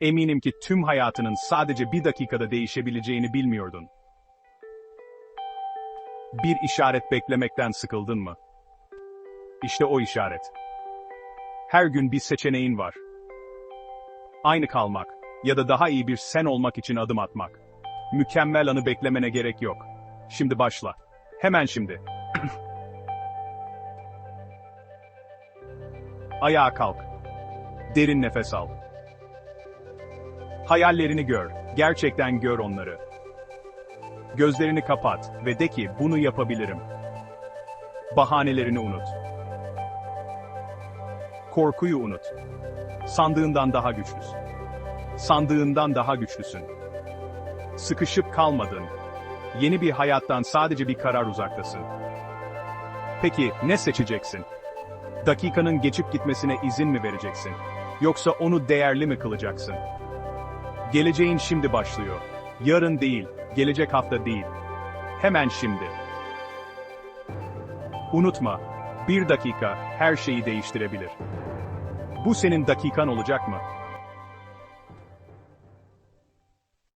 Eminim ki tüm hayatının sadece bir dakikada değişebileceğini bilmiyordun. Bir işaret beklemekten sıkıldın mı? İşte o işaret. Her gün bir seçeneğin var. Aynı kalmak ya da daha iyi bir sen olmak için adım atmak. Mükemmel anı beklemene gerek yok. Şimdi başla. Hemen şimdi. Ayağa kalk. Derin nefes al. Hayallerini gör. Gerçekten gör onları. Gözlerini kapat ve de ki bunu yapabilirim. Bahanelerini unut. Korkuyu unut. Sandığından daha güçlüsün. Sandığından daha güçlüsün. Sıkışıp kalmadın. Yeni bir hayattan sadece bir karar uzaktasın. Peki ne seçeceksin? Dakikanın geçip gitmesine izin mi vereceksin? Yoksa onu değerli mi kılacaksın? Geleceğin şimdi başlıyor. Yarın değil, gelecek hafta değil. Hemen şimdi. Unutma, bir dakika her şeyi değiştirebilir. Bu senin dakikan olacak mı?